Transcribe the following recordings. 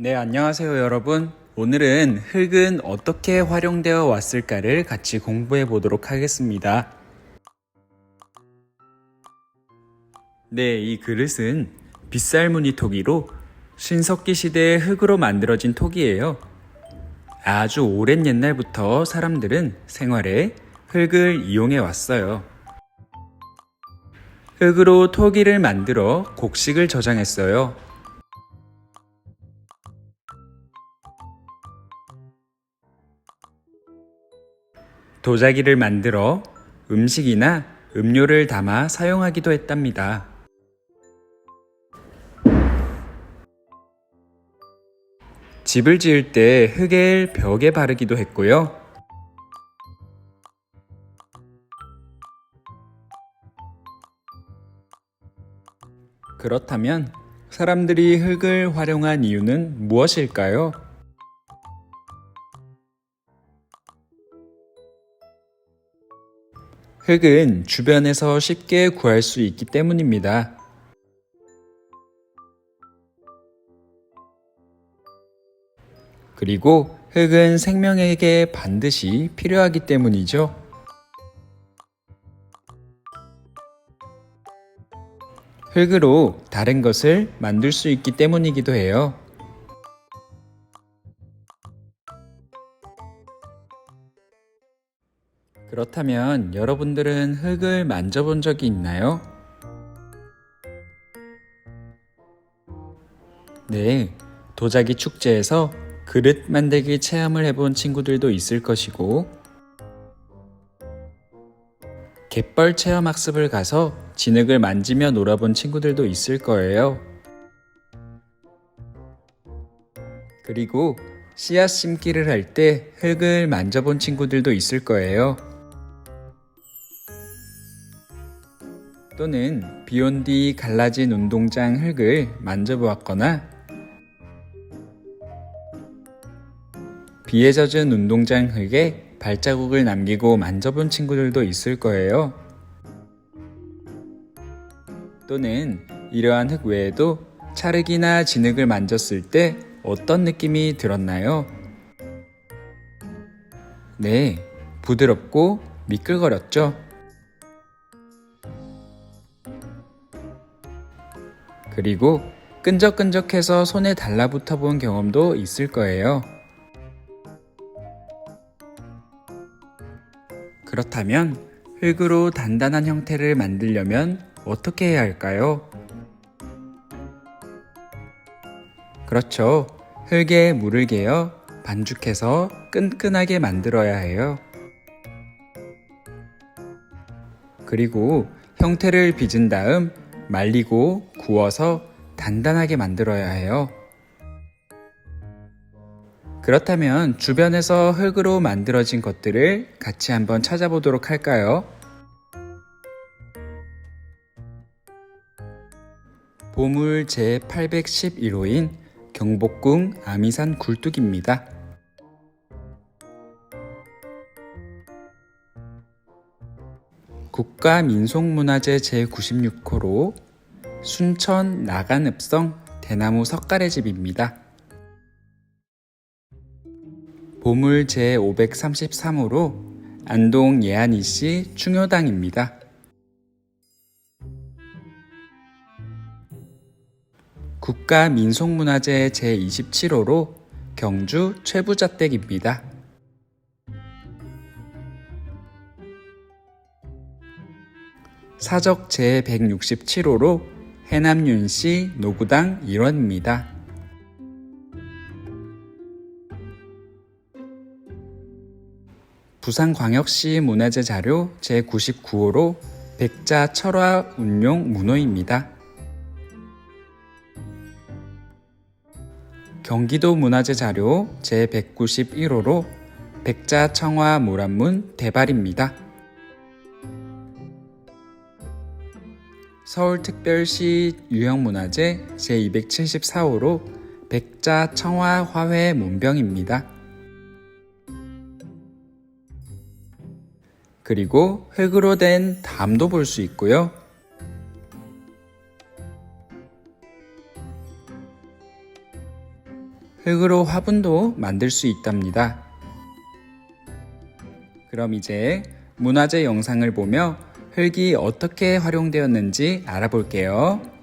네, 안녕하세요, 여러분. 오늘은 흙은 어떻게 활용되어 왔을까를 같이 공부해 보도록 하겠습니다. 네, 이 그릇은 빗살무늬 토기로 신석기 시대의 흙으로 만들어진 토기예요. 아주 오랜 옛날부터 사람들은 생활에 흙을 이용해 왔어요. 흙으로 토기를 만들어 곡식을 저장했어요. 도자기를 만들어 음식이나 음료를 담아 사용하기도 했답니다. 집을 지을 때 흙을 벽에 바르기도 했고요. 그렇다면 사람들이 흙을 활용한 이유는 무엇일까요? 흙은 주변에서 쉽게 구할 수 있기 때문입니다. 그리고 흙은 생명에게 반드시 필요하기 때문이죠. 흙으로 다른 것을 만들 수 있기 때문이기도 해요. 그렇다면 여러분들은 흙을 만져본 적이 있나요? 네, 도자기 축제에서 그릇 만들기 체험을 해본 친구들도 있을 것이고, 갯벌 체험 학습을 가서 진흙을 만지며 놀아본 친구들도 있을 거예요. 그리고 씨앗 심기를 할 때 흙을 만져본 친구들도 있을 거예요. 또는 비온 뒤 갈라진 운동장 흙을 만져보았거나 비에 젖은 운동장 흙에 발자국을 남기고 만져본 친구들도 있을 거예요. 또는 이러한 흙 외에도 찰흙이나 진흙을 만졌을 때 어떤 느낌이 들었나요? 네, 부드럽고 미끌거렸죠? 그리고 끈적끈적해서 손에 달라붙어 본 경험도 있을 거예요. 그렇다면 흙으로 단단한 형태를 만들려면 어떻게 해야 할까요? 그렇죠. 흙에 물을 개어 반죽해서 끈끈하게 만들어야 해요. 그리고 형태를 빚은 다음 말리고 구워서 단단하게 만들어야 해요. 그렇다면 주변에서 흙으로 만들어진 것들을 같이 한번 찾아보도록 할까요? 보물 제811호인 경복궁 아미산 굴뚝입니다. 국가민속문화재 제96호로 순천 나간읍성 대나무 석가래 집입니다. 보물 제533호로 안동 예안이씨 충효당입니다. 국가민속문화재 제27호로 경주 최부자댁입니다. 사적 제167호로 해남윤씨 노구당 일원입니다. 부산광역시 문화재 자료 제99호로 백자 철화 운용 문호입니다. 경기도 문화재 자료 제191호로 백자 청화 모란문 대발입니다. 서울특별시 유형문화재 제274호로 백자 청화 화훼 문병입니다. 그리고 흙으로 된 담도 볼 수 있고요. 흙으로 화분도 만들 수 있답니다. 그럼 이제 문화재 영상을 보며 흙이 어떻게 활용되었는지 알아볼게요.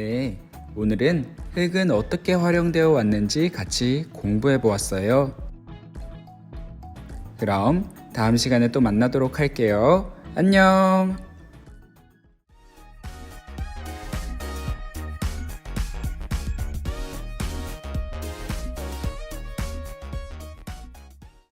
네, 오늘은 흙은 어떻게 활용되어 왔는지 같이 공부해 보았어요. 그럼 다음 시간에 또 만나도록 할게요. 안녕!